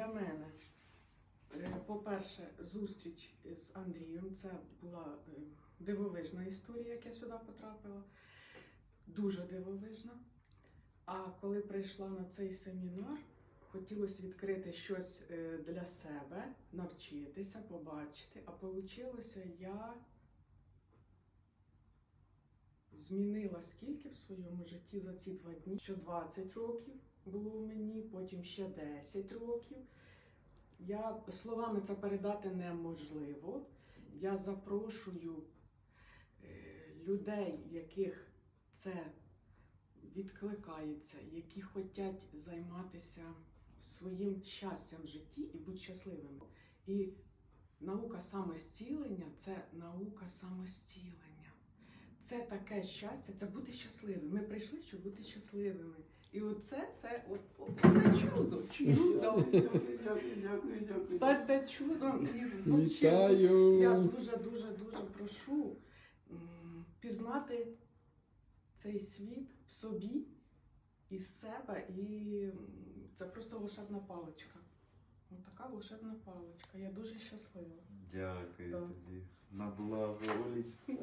для мене, е, по-перше, зустріч з Андрієм. Це була е, дивовижна історія, як я сюди потрапила. Дуже дивовижна. А коли прийшла на цей семінар, хотілося відкрити щось е, для себе, навчитися, побачити. А вийшло, я змінила скільки в своєму житті за ці два дні, що 20 років було у мені, потім ще 10 років. Я словами це передати неможливо. Я запрошую е, людей, яких це відкликається, які хочуть займатися своїм щастям в житті і бути щасливими. І наука самостілення це наука самостілення. Це таке щастя, це бути щасливим. Ми прийшли, щоб бути щасливими. І оце це, от, от, це чудо. Чудо. Станьте чудом і Вітаю! я дуже дуже дуже прошу пізнати цей світ в собі із себе, і це просто волшебна паличка. Ось така волшебна паличка. Я дуже щаслива. Дякую Да. тобі. На благо волі.